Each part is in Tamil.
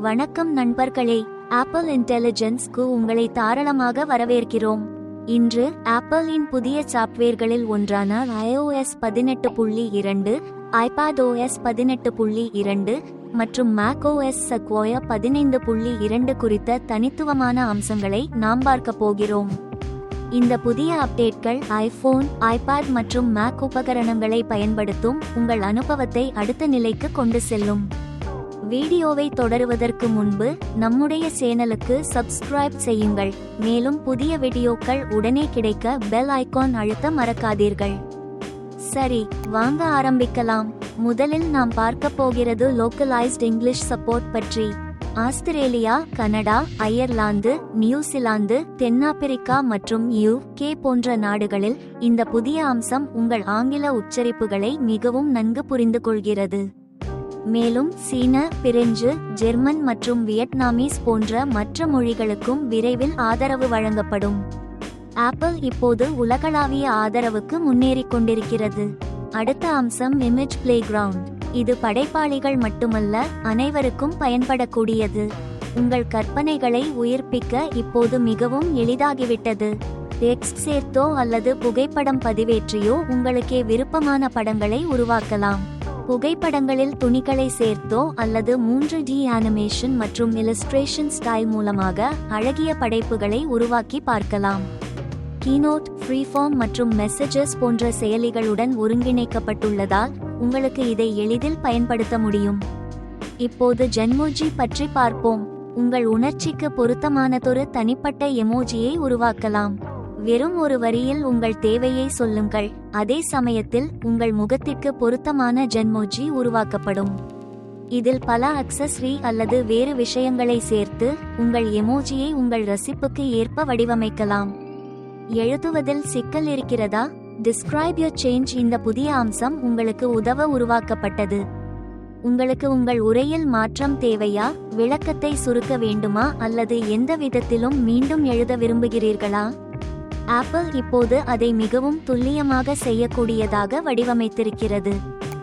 வணக்கம் நண்பர்களே. ஆப்பிள் இன்டெலிஜென்ஸ்க்கு உங்களை தாராளமாக வரவேற்கிறோம். இன்று ஆப்பிளின் புதிய சாப்ட்வேர்களில் ஒன்றான ஐஓஎஸ் பதினெட்டு புள்ளி இரண்டு ஐபாட்ஓஎஸ் பதினெட்டு புள்ளி இரண்டு மற்றும் மேக்ஓஎஸ் சக்வோயா பதினைந்து புள்ளி இரண்டு குறித்த தனித்துவமான அம்சங்களை நாம் பார்க்க போகிறோம். இந்த புதிய அப்டேட்கள் ஐபோன் ஐபாட் மற்றும் மேக் உபகரணங்களை பயன்படுத்தும் உங்கள் அனுபவத்தை அடுத்த நிலைக்கு கொண்டு செல்லும். வீடியோவை தொடருவதற்கு முன்பு நம்முடைய சேனலுக்கு சப்ஸ்கிரைப் செய்யுங்கள். மேலும் புதிய வீடியோக்கள் உடனே கிடைக்க பெல் ஐகான் அழுத்த மறக்காதீர்கள். சரி வாங்க ஆரம்பிக்கலாம். முதலில் நாம் பார்க்க போகிறது லோக்கலைஸ்ட் இங்கிலீஷ் சப்போர்ட் பற்றி. Australia Canada Ireland New Zealand தென்னாப்பிரிக்கா மற்றும் யூ கே போன்ற நாடுகளில் இந்த புதிய அம்சம் உங்கள் ஆங்கில உச்சரிப்புகளை மிகவும் நன்கு புரிந்து கொள்கிறது மேலும் சீன பிரெஞ்சு ஜெர்மன் மற்றும் வியட்நாமீஸ் போன்ற மற்ற மொழிகளுக்கும் விரைவில் ஆதரவு வழங்கப்படும். ஆப்பிள் இப்போது உலகளாவிய ஆதரவுக்கு முன்னேறிக் கொண்டிருக்கிறது. அடுத்த அம்சம் இமேஜ் பிளே கிரவுண்ட் இது படைப்பாளிகள் மட்டுமல்ல அனைவருக்கும் பயன்படக்கூடியது. உங்கள் கற்பனைகளை உயிர்ப்பிக்க இப்போது மிகவும் எளிதாகிவிட்டது. டெக்ஸ்ட் சேர்த்தோ அல்லது புகைப்படம் பதிவேற்றியோ உங்களுக்கே விருப்பமான படங்களை உருவாக்கலாம். புகைப்படங்களில் துணிகளை சேர்த்தோ அல்லது மூன்று டி அனிமேஷன் மற்றும் இலஸ்ட்ரேஷன் ஸ்டைல் மூலமாக அழகிய படைப்புகளை உருவாக்கி பார்க்கலாம். கீனோட் ஃப்ரீஃபார்ம் மற்றும் மெசேஜஸ் போன்ற செயலிகளுடன் ஒருங்கிணைக்கப்பட்டுள்ளதால் உங்களுக்கு இதை எளிதில் பயன்படுத்த முடியும். இப்போது ஜென்மோஜி பற்றி பார்ப்போம். உங்கள் உணர்ச்சிக்கு பொருத்தமானதொரு தனிப்பட்ட எமோஜியை உருவாக்கலாம். வெறும் ஒரு வரியில் உங்கள் தேவையை சொல்லுங்கள். அதே சமயத்தில் உங்கள் முகத்திற்கு பொருத்தமான ஜென்மோஜி உருவாக்கப்படும். இதில் பல அக்சஸ்ரி அல்லது வேறு விஷயங்களை சேர்த்து உங்கள் எமோஜியை உங்கள் ரசிப்புக்கு ஏற்ப வடிவமைக்கலாம். எழுதுவதில் சிக்கல் இருக்கிறதா? டிஸ்கிரைப் யோர் சேஞ்ச் இந்த புதிய அம்சம் உங்களுக்கு உதவ உருவாக்கப்பட்டது. உங்களுக்கு உங்கள் உரையில் மாற்றம் தேவையா? விளக்கத்தை சுருக்க வேண்டுமா? அல்லது எந்த விதத்திலும் மீண்டும் எழுத விரும்புகிறீர்களா? ஆப்பிள் இப்போது அதை மிகவும் துல்லியமாக செய்யக்கூடியதாக வடிவமைத்திருக்கிறது.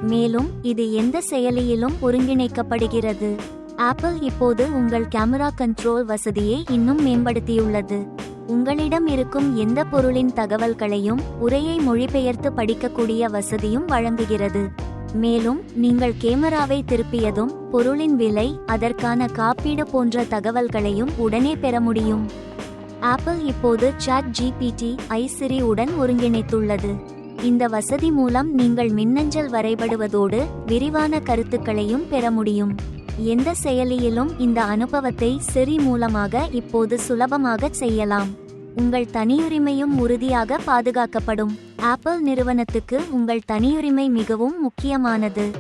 மேலும் இது எந்த செயலியிலும் ஒருங்கிணைக்கப்படுகிறது. ஆப்பிள் இப்போது உங்கள் கேமரா கண்ட்ரோல் வசதியை இன்னும் மேம்படுத்தியுள்ளது. உங்களிடம் இருக்கும் எந்த பொருளின் தகவல்களையும் உரையை மொழிபெயர்த்து படிக்கக்கூடிய வசதியும் வழங்குகிறது. மேலும் நீங்கள் கேமராவை திருப்பியதும் பொருளின் விலை அதற்கான காப்பீடு போன்ற தகவல்களையும் உடனே பெற முடியும். ஆப்பிள் இப்போது சாட் ஜிபிடி ஐசிரி உடன் ஒருங்கிணைத்துள்ளது. இந்த வசதி மூலம் நீங்கள் மின்னஞ்சல் வரைபடுவதோடு விரிவான கருத்துக்களையும் பெற முடியும். எந்த செயலியிலும் இந்த அனுபவத்தை செரி மூலமாக இப்போது சுலபமாக செய்யலாம். உங்கள் தனியுரிமையும் உறுதியாக பாதுகாக்கப்படும். ஆப்பிள் நிறுவனத்துக்கு உங்கள் தனியுரிமை மிகவும் முக்கியமானது.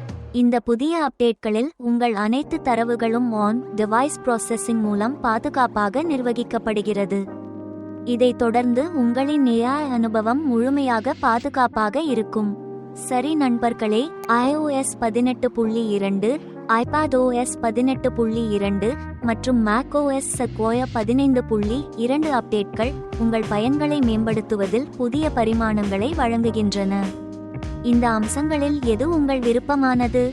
இந்த புதிய அப்டேட்களில் உங்கள் அனைத்து தரவுகளும் ஆன் டிவைஸ் ப்ராசஸிங் மூலம் பாதுகாப்பாக நிர்வகிக்கப்படுகிறது. இதைத் தொடர்ந்து உங்களின் AI அனுபவம் முழுமையாக பாதுகாப்பாக இருக்கும். சரி நண்பர்களே ஐஓஎஸ் பதினெட்டு புள்ளி இரண்டு ஐபாட்ஓஎஸ் பதினெட்டு புள்ளி இரண்டு மற்றும் மேக்ஓஎஸ் சக்வோயா பதினைந்து புள்ளி இரண்டு அப்டேட்கள் உங்கள் பயன்களை மேம்படுத்துவதில் புதிய பரிமாணங்களை வழங்குகின்றன. இந்த அம்சங்களில் எது உங்கள் விருப்பமானது?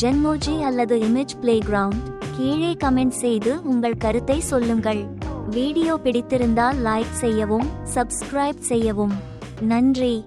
ஜென்மோஜி அல்லது இமேஜ் பிளே கிரவுண்ட் கீழே கமெண்ட் செய்து உங்கள் கருத்தை சொல்லுங்கள். வீடியோ பிடித்திருந்தால் லைக் செய்யவும் சப்ஸ்கிரைப் செய்யவும். நன்றி.